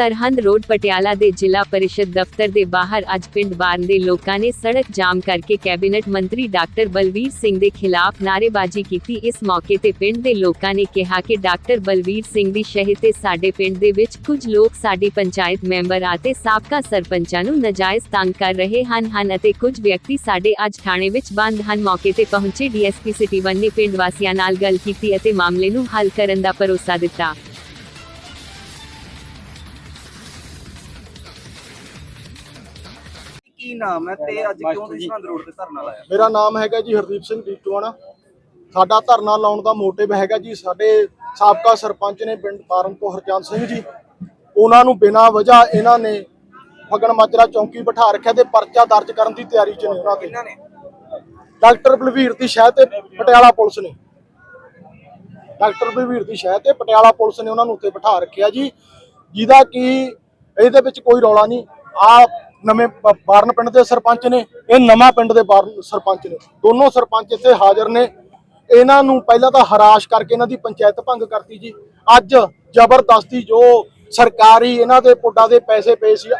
Sirhind road Patiala ਦੇ ਜ਼ਿਲ੍ਹਾ ਪਰਿਸ਼ਦ ਦਫ਼ਤਰ ਦੇ ਬਾਹਰ ਅੱਜ ਪਿੰਡ ਬਾਰਨ ਦੇ ਲੋਕਾਂ ਨੇ ਸੜਕ ਜਾਮ ਕਰਕੇ ਕੈਬਨਿਟ ਮੰਤਰੀ ਡਾਕਟਰ ਬਲਵੀਰ ਸਿੰਘ ਦੇ ਖਿਲਾਫ ਨਾਅਰੇਬਾਜ਼ੀ ਕੀਤੀ। ਇਸ ਮੌਕੇ ਤੇ ਪਿੰਡ ਦੇ ਲੋਕਾਂ ਨੇ ਕਿਹਾ ਕਿ ਡਾਕਟਰ ਬਲਵੀਰ ਸਿੰਘ ਦੀ ਸ਼ਹਿਰ ਤੇ ਸਾਡੇ ਪਿੰਡ ਦੇ ਵਿੱਚ ਕੁਝ ਲੋਕ ਸਾਡੀ ਪੰਚਾਇਤ ਮੈਂਬਰ ਅਤੇ ਸਾਬਕਾ ਸਰਪੰਚਾਂ ਨੂੰ ਨਜਾਇਜ਼ ਤੰਗ ਕਰ ਰਹੇ ਹਨ ਹਨ ਅਤੇ ਕੁਝ ਵਿਅਕਤੀ ਸਾਡੇ ਅੱਜ ਥਾਣੇ ਵਿੱਚ ਬੰਦ ਹਨ। ਮੌਕੇ ਤੇ ਪਹੁੰਚੇ ਡੀਐਸਪੀ ਸਿਟੀ ਵਨ ਨੇ ਪਿੰਡ ਵਾਸੀਆਂ ਨਾਲ ਗੱਲ ਕੀਤੀ ਅਤੇ ਮਾਮਲੇ ਨੂੰ ਹੱਲ ਕਰਨ ਦਾ ਭਰੋਸਾ ਦਿੱਤਾ। ਕੀ ਨਾਮ ਹੈ ਤੇ ਅੱਜ ਕਿਉਂ ਤੁਸੀਂ ਸਰਹੰਦ ਰੋਡ ਤੇ ਧਰਨਾ ਲਾਇਆ? ਮੇਰਾ ਨਾਮ ਹੈਗਾ ਜੀ ਹਰਦੀਪ ਸਿੰਘ ਡੀਟੂਆਣਾ ਸਾਡਾ ਧਰਨਾ ਲਾਉਣ ਦਾ ਮੋਟਿਵ ਹੈਗਾ ਜੀ ਸਾਡੇ ਸਾਬਕਾ ਸਰਪੰਚ ਨੇ ਪਿੰਡ ਤਾਰਨ ਤੋਂ ਹਰਚੰਦ ਸਿੰਘ ਜੀ ਉਹਨਾਂ ਨੂੰ ਬਿਨਾਂ ਵਜ੍ਹਾ ਇਹਨਾਂ ਨੇ ਫਗਣ ਮਾਜਰਾ ਚੌਂਕੀ ਬਿਠਾ ਰੱਖਿਆ ਤੇ ਪਰਚਾ ਦਰਜ ਕਰਨ ਦੀ ਤਿਆਰੀ 'ਚ ਨੇ ਉਹਨਾਂ ਇਹਨਾਂ ਨੇ? ਡਾਕਟਰ ਬਲਵੀਰ ਦੀ ਸ਼ਹਿ ਤੇ ਪਟਿਆਲਾ ਪੁਲਿਸ ਨੇ। ਡਾਕਟਰ ਬਲਵੀਰ ਦੀ ਸ਼ਹਿ ਤੇ ਪਟਿਆਲਾ ਪੁਲਿਸ ਨੇ ਉਹਨਾਂ ਨੂੰ ਉੱਤੇ ਬਿਠਾ ਰੱਖਿਆ ਜੀ ਜਿਹਦਾ ਕਿ ਇਹਦੇ ਵਿੱਚ ਕੋਈ ਰੌਲਾ ਨਹੀਂ। ਆ ਨਵੇਂ ਬਾਰਨ ਪਿੰਡ ਦੇ ਸਰਪੰਚ ਨੇ, ਇਹ ਨਵਾਂ ਪਿੰਡ ਦੇ ਬਾਰਨ ਸਰਪੰਚ ਨੇ। ਦੋਨੋਂ ਸਰਪੰਚ ਇੱਥੇ ਹਾਜ਼ਰ ਨੇ। ਇਹਨਾਂ ਨੂੰ ਪਹਿਲਾਂ ਤਾਂ ਹਰਾਸ਼ ਕਰਕੇ ਇਹਨਾਂ ਦੀ ਪੰਚਾਇਤ ਭੰਗ ਕਰਤੀ ਜੀ। ਅੱਜ ਜ਼ਬਰਦਸਤੀ ਜੋ ਸਰਕਾਰੀ ਇਹਨਾਂ ਦੇ ਪੁੱਡਾ ਦੇ ਪੈਸੇ ਪਏ ਸੀ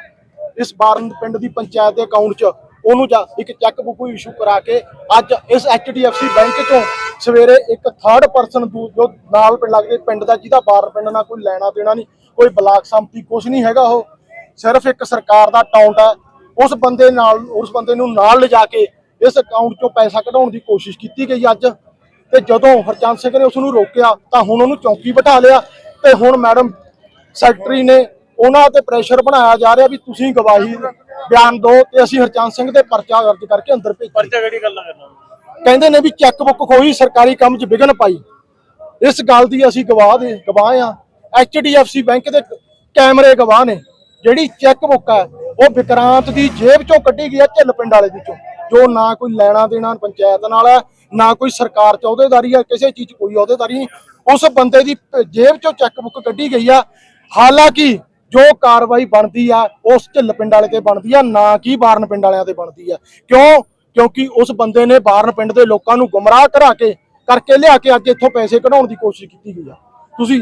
ਇਸ ਬਾਰਨ ਪਿੰਡ ਦੀ ਪੰਚਾਇਤ ਦੇ ਅਕਾਊਂਟ 'ਚ, ਉਹਨੂੰ ਜਾ ਇੱਕ ਚੈੱਕ ਬੁੱਕ ਇਸ਼ੂ ਕਰਾ ਕੇ ਅੱਜ ਇਸ HDFC ਬੈਂਕ 'ਚੋਂ ਸਵੇਰੇ ਇੱਕ ਥਰਡ ਪਰਸਨ ਜੋ ਨਾਲ ਪਿੰਡ ਲੱਗਦੇ ਪਿੰਡ ਦਾ ਜਿਹਦਾ ਬਾਰਨ ਪਿੰਡ ਨਾਲ ਕੋਈ ਲੈਣਾ ਦੇਣਾ ਨਹੀਂ, ਕੋਈ ਬਲਾਕ ਸੰਮਤੀ ਕੁਝ ਨਹੀਂ ਹੈਗਾ ਉਹ। ਸਿਰਫ ਇੱਕ ਸਰਕਾਰ ਦਾ ਟਾਊਂਟ ਹੈ ਉਸ ਬੰਦੇ ਨਾਲ ਉਸ ਬੰਦੇ ਨੂੰ ਨਾਲ ਲਿਜਾ ਕੇ ਇਸ ਅਕਾਊਂਟ 'ਚੋਂ ਪੈਸਾ ਕਢਾਉਣ ਦੀ ਕੋਸ਼ਿਸ਼ ਕੀਤੀ ਗਈ ਅੱਜ। ਤੇ ਜਦੋਂ ਹਰਚੰਦ ਸਿੰਘ ਨੇ ਉਸ ਨੂੰ ਰੋਕਿਆ ਤਾਂ ਹੁਣ ਉਹਨੂੰ ਚੌਂਕੀ ਬਿਠਾ ਲਿਆ। ਤੇ ਹੁਣ ਮੈਡਮ ਸੈਕਟਰੀ ਨੇ ਉਹਨਾਂ ਤੇ ਪ੍ਰੈਸ਼ਰ ਬਣਾਇਆ ਜਾ ਰਿਹਾ ਵੀ ਤੁਸੀਂ ਗਵਾਹੀ ਬਿਆਨ ਦਿਓ ਤੇ ਅਸੀਂ ਹਰਚੰਦ ਸਿੰਘ ਤੇ ਪਰਚਾ ਦਰਜ ਕਰਕੇ ਅੰਦਰ ਭੇਜੀਏ। ਪਰਚਾ ਕਿਹੜੀ ਗੱਲ ਕਰਨਾ? ਕਹਿੰਦੇ ਨੇ ਵੀ ਚੈੱਕ ਬੁੱਕ ਕੋਈ ਸਰਕਾਰੀ ਕੰਮ 'ਚ ਵਿਘਨ ਪਾਈ। ਇਸ ਗੱਲ ਦੀ ਅਸੀਂ ਗਵਾਹ ਦੇ ਗਵਾਹ ਆ HDFC ਬੈਂਕ ਦੇ ਕੈਮਰੇ ਗਵਾਹ ਨੇ। ਜਿਹੜੀ ਚੈੱਕ ਬੁੱਕ ਹੈ ਉਹ ਵਿਕਰਾਂਤ ਦੀ ਜੇਬ 'ਚੋਂ ਕੱਢੀ ਗਈ ਹੈ ਝਿੱਲ ਪਿੰਡ ਵਾਲੇ ਦੀ ਚੋਂ ਜੋ ਨਾ ਕੋਈ ਲੈਣਾ ਦੇਣਾ ਪੰਚਾਇਤ ਨਾਲ ਹੈ ਨਾ ਕੋਈ ਸਰਕਾਰ 'ਚ ਅਹੁਦੇਦਾਰੀ ਹੈ ਕਿਸੇ ਚੀਜ਼ ਕੋਈ ਅਹੁਦੇਦਾਰੀ ਨਹੀਂ। ਉਸ ਬੰਦੇ ਦੀ ਜੇਬ 'ਚੋਂ ਚੈੱਕ ਬੁੱਕ ਕੱਢੀ ਗਈ ਆ। ਹਾਲਾਂਕਿ ਜੋ ਕਾਰਵਾਈ ਬਣਦੀ ਆ, ਉਸ ਝਿੱਲ ਪਿੰਡ ਵਾਲੇ ਤੇ ਬਣਦੀ ਆ, ਨਾ ਕਿ ਬਾਰਨ ਪਿੰਡ ਵਾਲਿਆਂ ਤੇ ਬਣਦੀ ਆ। ਕਿਉਂ? ਕਿਉਂਕਿ ਉਸ ਬੰਦੇ ਨੇ ਬਾਰਨ ਪਿੰਡ ਦੇ ਲੋਕਾਂ ਨੂੰ ਗੁੰਮਰਾਹ ਕਰਾ ਕੇ, ਕਰਕੇ ਲਿਆ ਕੇ ਅੱਜ ਇੱਥੋਂ ਪੈਸੇ ਕਢਾਉਣ ਦੀ ਕੋਸ਼ਿਸ਼ ਕੀਤੀ ਗਈ ਆ। ਤੁਸੀਂ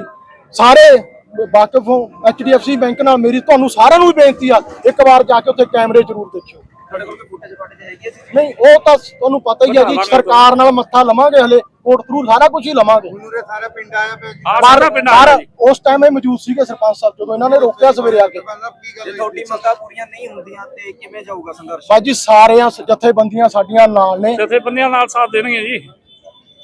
ਸਾਰੇ ਵਾਕਿਫ ਹੋ। HDFC ਬੈਂਕ ਨਾਲ ਮੇਰੀ ਤੁਹਾਨੂੰ ਸਾਰਿਆਂ ਨੂੰ ਵੀ ਬੇਨਤੀ ਆ ਇੱਕ ਵਾਰ ਜਾ ਕੇ ਉੱਥੇ ਕੈਮਰੇ ਜ਼ਰੂਰ ਦੇਖਿਓ। ਨਹੀਂ ਉਹ ਤਾਂ ਤੁਹਾਨੂੰ ਪਤਾ ਹੀ ਆ ਜੀ ਸਰਕਾਰ ਨਾਲ ਮੱਥਾ ਲਵਾਂਗੇ ਹਲੇ ਕੋਰਟ ਥਰੂ ਸਾਰਾ ਕੁਝ ਹੀ ਲਵਾਂਗੇ। ਸਾਰੇ ਪਿੰਡ ਆਇਆ ਪਿਆ ਆ ਸਾਰਾ ਪਿੰਡ ਆ ਪਰ ਉਸ ਟਾਈਮ ਇਹ ਮੌਜੂਦ ਸੀਗੇ ਸਰਪੰਚ ਸਾਹਿਬ ਜਦੋਂ ਇਹਨਾਂ ਨੇ ਰੋਕਿਆ ਸਵੇਰੇ ਆ ਕੇ। ਜੇ ਤੁਹਾਡੀ ਮੰਗਾਂ ਪੂਰੀਆਂ ਨਹੀਂ ਹੁੰਦੀਆਂ ਤੇ ਕਿਵੇਂ ਜਾਊਗਾ ਸੰਘਰਸ਼? ਬਾਜੀ ਸਾਰਿਆਂ ਜਥੇਬੰਦੀਆਂ ਸਾਡੀਆਂ ਨਾਲ ਨੇ। ਜਥੇਬੰਦੀਆਂ ਨਾਲ ਸਾਥ ਦੇਣਗੇ ਜੀ।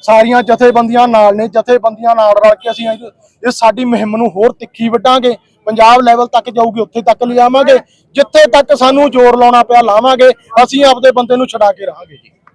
ਸਾਰੀਆਂ ਜਥੇਬੰਦੀਆਂ ਨਾਲ ਨੇ, ਜਥੇਬੰਦੀਆਂ ਨਾਲ ਰਲ ਕੇ ਅਸੀਂ ਇਹ ਸਾਡੀ ਮੁਹਿੰਮ ਨੂੰ ਹੋਰ ਤਿੱਖੀ ਵੱਢਾਂਗੇ, ਪੰਜਾਬ ਲੈਵਲ ਤੱਕ ਜਾਊਗੀ, ਉੱਥੇ ਤੱਕ ਲਿਜਾਵਾਂਗੇ, ਜਿੱਥੇ ਤੱਕ ਸਾਨੂੰ ਜ਼ੋਰ ਲਾਉਣਾ ਪਿਆ ਲਾਵਾਂਗੇ, ਅਸੀਂ ਆਪਦੇ ਬੰਦੇ ਨੂੰ ਛਡਾ ਕੇ ਰਹਾਂਗੇ ਜੀ।